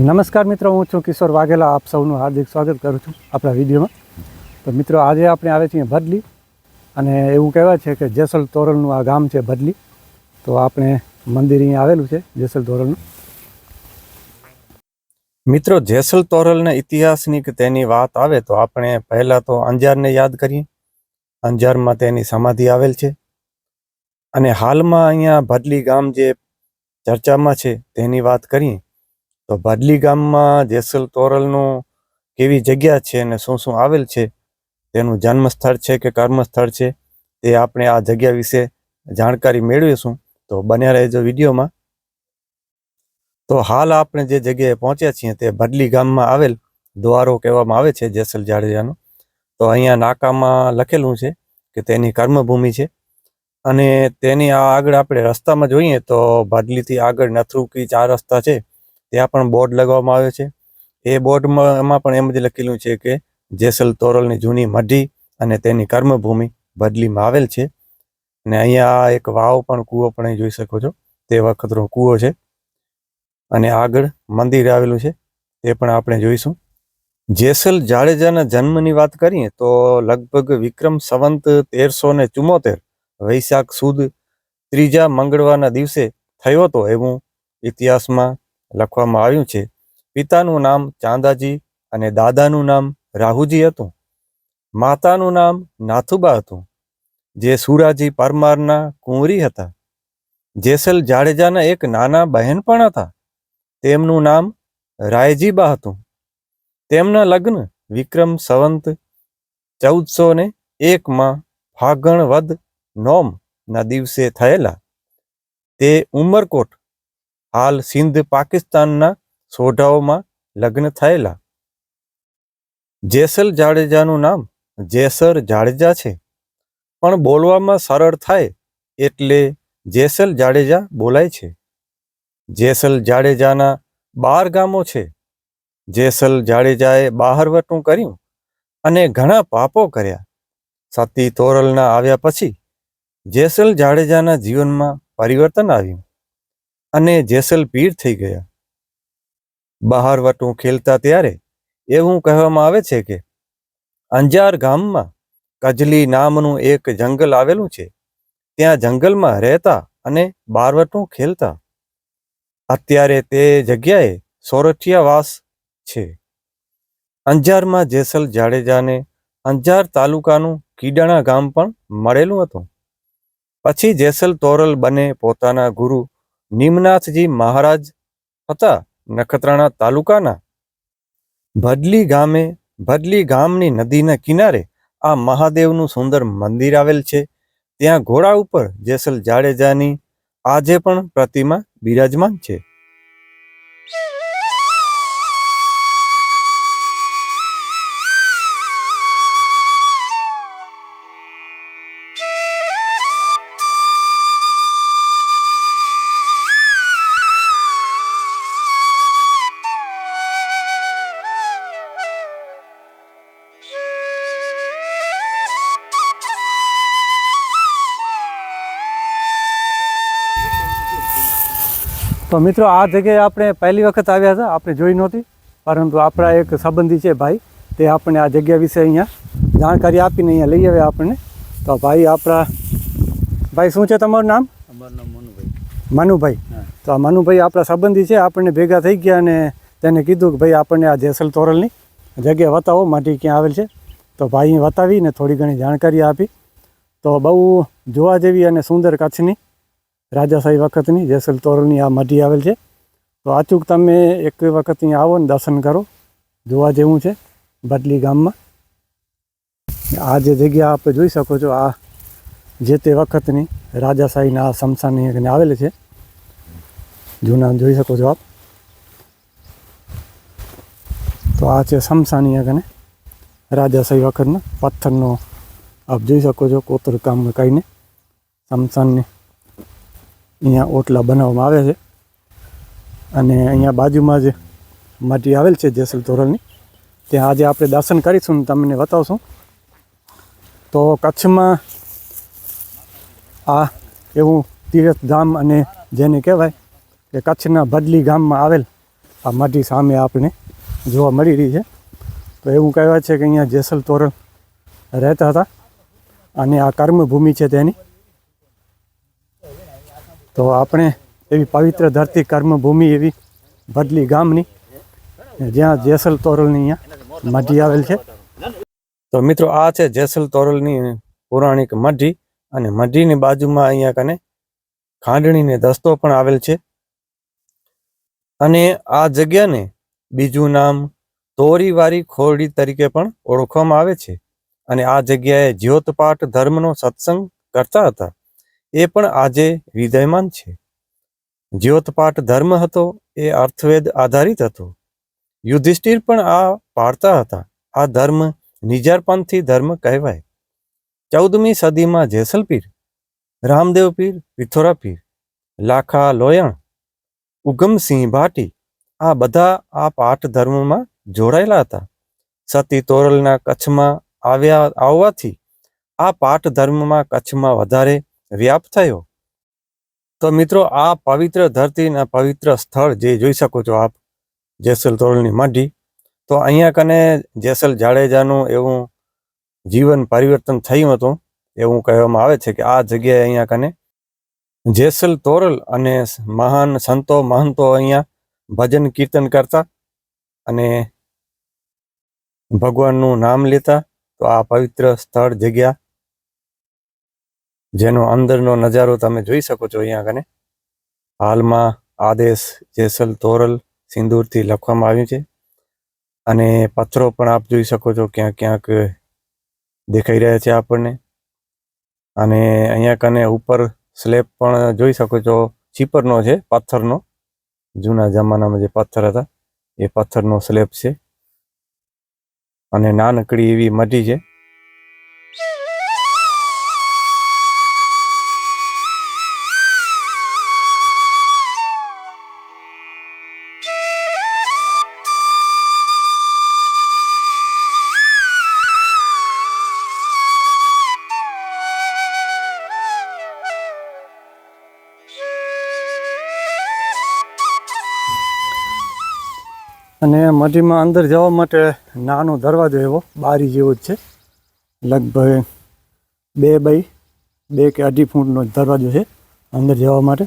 નમસ્કાર મિત્રો, હું છું કિશોર વાઘેલા. આપ સૌનું હાર્દિક સ્વાગત કરું છું આપણા વિડીયોમાં. તો મિત્રો, આજે આપણે આવે છીએ ભદલી અને એવું કહેવાય છે કે જેસલ તોરલનું આ ગામ છે ભદલી. તો આપણે મંદિર અહીંયા આવેલું છે, જેસલ તોરલનું. મિત્રો, જેસલ તોરલના ઇતિહાસની કે તેની વાત આવે તો આપણે પહેલાં તો અંજારને યાદ કરીએ. અંજારમાં તેની સમાધિ આવેલ છે. અને હાલમાં અહીંયા ભડલી ગામ જે ચર્ચામાં છે તેની વાત કરીએ. તો ભાડલી ગામમાં જેસલ તોરલનું કેવી જગ્યા છે અને શું શું આવેલ છે, તેનું જન્મ સ્થળ છે કે કર્મ સ્થળ છે તે આપણે આ જગ્યા વિશે જાણકારી મેળવીશું. તો બન્યા રહેજો વિડીયોમાં. તો હાલ આપણે જે જગ્યાએ પહોંચ્યા છીએ તે ભડલી ગામમાં આવેલ દ્વારો કહેવામાં આવે છે, જેસલ જાડેજાનો. તો અહીંયા નાકામાં લખેલું છે કે તેની કર્મભૂમિ છે. અને તેની આગળ આપણે રસ્તામાં જોઈએ તો ભાડલીથી આગળ નથરૂકી ચાર રસ્તા છે. ત્યાં પણ બોર્ડ લગાવવામાં આવ્યો છે. એ બોર્ડમાં પણ એમ જ લખેલું છે કે જેસલ તોરલની જૂની મઢી અને તેની કર્મભૂમિ બદલીમાં આવેલ છે. અને અહીંયા એક વાવ પણ કૂવો પણ જોઈ શકો છો. તે વખતનો કૂવો છે. અને આગળ મંદિર આવેલું છે. તે પણ આપણે જોઈશું. જેસલ જાડેજાના જન્મની વાત કરીએ તો લગભગ વિક્રમ સંવંત તેરસો ને ચુમ્મોતેર વૈશાખ સુદ ત્રીજા મંગળવારના દિવસે થયો હતો. એવું ઇતિહાસમાં લખવામાં આવ્યું છે. પિતાનું નામ ચાંદાજી અને દાદાનું નામ રાહુજી હતું. માતાનું નામ નાથુબા હતું. જે સુરાજી પરમારના કુંવરી હતા. જેસલ જાડેજાના એક નાના બહેન પણ હતા. તેમનું નામ રાયજીબા હતું. તેમના લગ્ન વિક્રમ સંવંત ચૌદસો ને એકમાં ફાગણ વદ નોમના દિવસે થયેલા. તે ઉમરકોટ હાલ સિંધ પાકિસ્તાનના સોઢાઓમાં લગ્ન થયેલા. જેસલ જાડેજાનું નામ જેસર જાડેજા છે. પણ બોલવામાં સરળ થાય એટલે જેસલ જાડેજા બોલાય છે. જેસલ જાડેજાના બાર ગામો છે. જેસલ જાડેજાએ બહારવટું કર્યું અને ઘણા પાપો કર્યા. સતી તોરલના આવ્યા પછી જેસલ જાડેજાના જીવનમાં પરિવર્તન આવ્યું. અને જેસલ પીર થઈ ગયા. બહારવટું ખેલતા ત્યારે એવું કહેવામાં આવે છે કે, અંજાર ગામમાં કજલી નામનું એક જંગલ આવેલું છે. ત્યાં જંગલમાં રહેતા અને બારવટું ખેલતા. અત્યારે તે જગ્યાએ સોરઠિયાવાસ છે. અંજારમાં જેસલ જાડેજાને અંજાર તાલુકાનું કીડાણા ગામ પણ મળેલું હતું. પછી જેસલ તોરલ બને પોતાના ગુરુ નિમનાથજી મહારાજ હતા નખત્રાણા તાલુકાના ભડલી ગામે, ભડલી ગામની નદીના કિનારે આ મહાદેવનું સુંદર મંદિર આવેલ છે. ત્યાં ઘોડા ઉપર જેસલ જાડેજાની આજે પણ પ્રતિમા બિરાજમાન છે. તો મિત્રો આ જગ્યાએ આપણે પહેલી વખત આવ્યા હતા આપણે જોઈ નહોતી પરંતુ આપણા એક સંબંધી છે ભાઈ તે આપણને આ જગ્યા વિશે અહીંયા જાણકારી આપીને અહીંયા લઈ આવ્યા આપણને. તો ભાઈ આપણા ભાઈ શું છે તમારું નામ? અમારું નામ મનુભાઈ. મનુભાઈ. તો આ મનુભાઈ આપણા સંબંધી છે આપણને ભેગા થઈ ગયા અને તેને કીધું કે ભાઈ આપણને આ જેસલ તોરલની જગ્યા બતાવો માટી ક્યાં આવેલ છે. તો ભાઈ બતાવીને થોડી ઘણી જાણકારી આપી. તો બહુ જોવા જેવી અને સુંદર કચ્છની રાજાશાહી વખતની જેસલ તોરની આ મઢી આવેલ છે. તો અચૂક તમે એક વખત અહીંયા આવો ને દર્શન કરો. જોવા જેવું છે બદલી ગામમાં. આ જે જગ્યા આપણે જોઈ શકો છો, આ જે તે વખતની રાજાશાહીના એકને આવેલી છે. જૂના જોઈ શકો છો આપ. તો આ છે શમશાની એકને રાજાશાહી વખતના પથ્થરનો આપ જોઈ શકો છો કોતર કામ કહીને સમસાનની અહીંયા ઓટલા બનાવવામાં આવે છે. અને અહીંયા બાજુમાં જ માટી આવેલ છે જેસલ તોરલની, ત્યાં આજે આપણે દર્શન કરીશું તમને બતાવશું. તો કચ્છમાં આ એવું તીર્થધામ અને જેને કહેવાય કે કચ્છના બદલી ગામમાં આવેલ આ માટી સામે આપણે જોવા મળી રહી છે. તો એવું કહેવાય છે કે અહીંયા જેસલ તોરલ રહેતા હતા. અને આ કર્મભૂમિ છે તેની. તો આપણે એવી પવિત્ર ધરતી કર્મભૂમિ એવી બદલી ગામની, જ્યાં જેસલ તોરલની અહીંયા મઢી આવેલ છે. તો મિત્રો, આ છે જેસલ તોરલની પૌરાણિક મઢી અને મઢીની બાજુમાં અહીંયા કને ખાંડણીને દસ્તો પણ આવેલ છે. અને આ જગ્યાને બીજું નામ તોરીવારી ખોરડી તરીકે પણ ઓળખવામાં આવે છે. અને આ જગ્યાએ જ્યોતપાઠ ધર્મનો સત્સંગ કરતા હતા. એ પણ આજે વિદ્યમાન છે. જ્યોતપાઠ ધર્મ હતો, એ અર્થવેદ આધારિત હતો. યુધિષ્ઠિર પણ આ પાળતા હતા. આ ધર્મ નિજારપંથી ધર્મ કહેવાય. ચૌદમી સદીમાં જેસલપીર રામદેવ પીર પિથોરા પીર, લાખા લોયણ ઉગમસિંહ ભાટી આ બધા આ પાઠ ધર્મમાં જોડાયેલા હતા. સતી તોરલના કચ્છમાં આવ્યા આવવાથી આ પાઠ ધર્મમાં કચ્છમાં વધારે વ્યાપ થયો તો મિત્રો, આ પવિત્ર ધરતીના પવિત્ર સ્થળ જે જોઈ શકો છો આપ, જેસલ તોરલની માઢી તો અહીંયા કને જેસલ જાડેજાનું એવું જીવન પરિવર્તન થયું હતું, એવું કહેવામાં આવે છે કે આ જગ્યાએ અહીંયા કને જેસલ તોરલ અને મહાન સંતો મહંતો અહીંયા ભજન કીર્તન કરતા અને ભગવાનનું નામ લેતા, તો આ પવિત્ર સ્થળ જગ્યા જેનો અંદરનો નજારો તમે જોઈ શકો છો અહીંયા કને હાલમાં આદેશ જેસલ તોરલ સિંદૂરથી લખવામાં આવ્યું છે. અને પથ્થરો પણ આપ જોઈ શકો છો ક્યાંક ક્યાંક દેખાઈ રહ્યા છે આપણને. અને અહીંયા કને ઉપર સ્લેબ પણ જોઈ શકો છો. ચીપરનો છે, પથ્થરનો. જૂના જમાનામાં જે પથ્થર હતા, એ પથ્થરનો સ્લેબ છે. અને નાનકડી એવી મઢી છે. અને મઢીમાં અંદર જવા માટે નાનો દરવાજો એવો, બારી જેવો જ છે. લગભગ બે બાય બે કે અઢી ફૂટનો દરવાજો છે અંદર જવા માટે.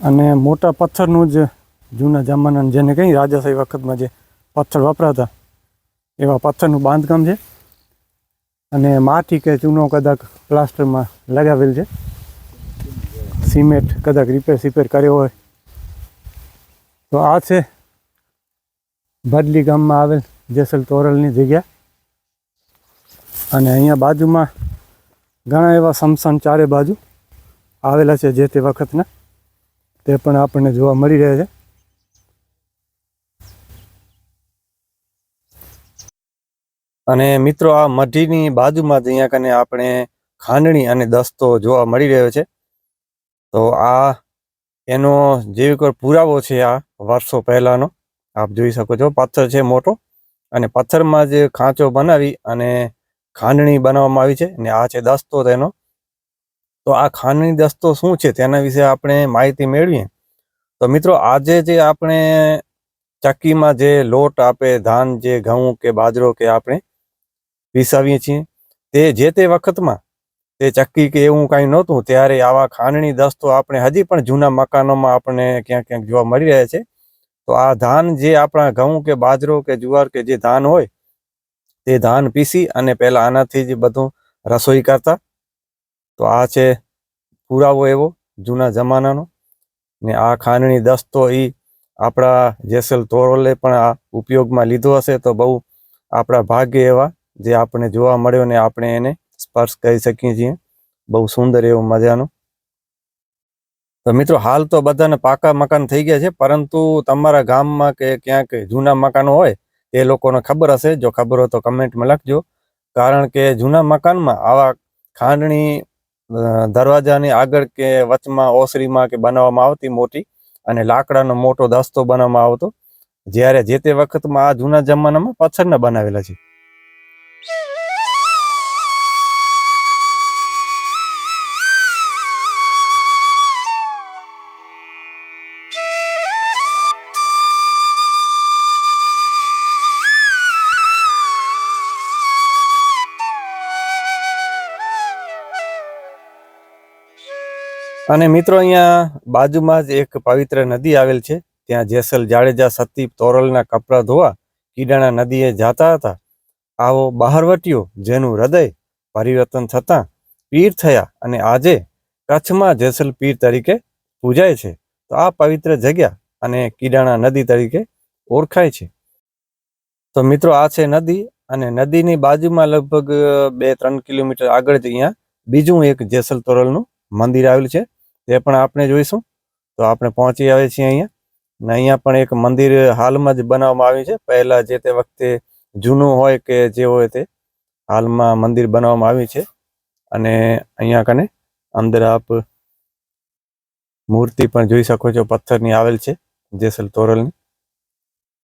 અને મોટા પથ્થરનું જ જૂના જમાનાનું જેને કંઈ રાજાશાહી વખતમાં જે પથ્થર વપરાતા, એવા પથ્થરનું બાંધકામ છે. અને માટી કે ચૂનો કદાચ પ્લાસ્ટરમાં લગાવેલ છે. સિમેન્ટ કદાચ રિપેર સિપેર કર્યો હોય. તો આ છે ભડલી ગામમાં આવેલ જેસલ તોરલની જગ્યા. અને અહીંયા બાજુમાં ઘણા એવા સમસાન ચારે બાજુ આવેલા છે જે તે વખતના. તે પણ આપણને જોવા મળી રહ્યા છે. અને મિત્રો, આ મઢીની બાજુમાં જ અહીંયા કને આપણે ખાંડણી અને દસ્તો જોવા મળી રહ્યો છે. તો આ એનો જેવી કોઈ પુરાવો છે આ વર્ષો પહેલાનો આપ જોઈ શકો છો પથ્થર છે મોટો અને પથ્થરમાં જે ખાંચો બનાવી અને ખાંડણી બનાવવામાં આવી છે અને આ છે દસ્તો તેનો. તો આ ખાંડણી દસ્તો શું છે તેના વિશે આપણે માહિતી મેળવીએ. તો મિત્રો આજે જે આપણે ચક્કીમાં જે લોટ આપે, ધાન જે ઘઉં કે બાજરો કે આપણે પીસાવીએ છીએ, તે જે તે વખતમાં તે ચક્કી કે એવું કાંઈ નહોતું, ત્યારે આવા ખાંડણી દસ્તો આપણે હજી પણ જૂના મકાનોમાં આપણને ક્યાંક ક્યાંક જોવા મળી રહ્યા છે. તો આ ધાન જે આપણા ઘઉં કે બાજરો કે જુવાર કે જે ધાન હોય, તે ધાન પીસી અને પહેલાં આનાથી જ બધું રસોઈ કરતા. તો આ છે પુરાવો એવો જૂના જમાનાનો. ને આ ખાંડણી દસ્તો એ આપણા જેસલ તોરલે પણ આ ઉપયોગમાં લીધો હશે તો બહુ આપણા ભાગ્ય એવા જે આપણે જોવા મળ્યો ને આપણે એને સ્પર્શ કરી શકીએ છીએ. બહુ સુંદર એવું મજાનું તો મિત્રો, હાલ તો બધાને પાકા મકાન થઈ ગયા છે, પરંતુ તમારા ગામમાં કે ક્યાંક જૂના મકાનો હોય એ લોકોને ખબર હશે. જો ખબર હોય તો કમેન્ટમાં લખજો. કારણ કે જૂના મકાનમાં આવા ખાંડણી દરવાજાની આગળ કે વચમાં, ઓસરીમાં કે બનાવવામાં આવતી મોટી અને લાકડાનો મોટો દસ્તો બનાવવામાં આવતો. જ્યારે જે તે વખતમાં આ જૂના જમાનામાં પથ્થરના બનાવેલા છે. અને મિત્રો અહીંયા બાજુમાં જ એક પવિત્ર નદી આવેલ છે. ત્યાં જેસલ જાડેજા સતી તોરલના કપડાં ધોવા કીડાણા નદીએ જાતા હતા. આવો બહારવટીયો જેનું હૃદય પરિવર્તન થતાં પીર થયા અને આજે કચ્છમાં જેસલ પીર તરીકે પૂજાય છે. તો આ પવિત્ર જગ્યા અને કીડાણા નદી તરીકે ઓળખાય છે. તો મિત્રો આ છે નદી અને નદીની બાજુમાં લગભગ બે ત્રણ કિલોમીટર આગળ જ અહીંયા બીજું એક જેસલ તોરલનું મંદિર આવેલું છે. તે પણ આપણે જોઈશું, તો આપણે પહોંચી આવે છીએ અહીંયા. ને અહીંયા પણ એક મંદિર હાલમાં જ બનાવવામાં આવ્યું છે. પહેલા જે તે વખતે જૂનું હોય કે જે હોય તે હાલમાં મંદિર બનાવવામાં આવ્યું છે. અને અહીંયા કને અંદર આપ મૂર્તિ પણ જોઈ શકો છો, પથ્થરની આવેલ છે, જેસલ તોરલની.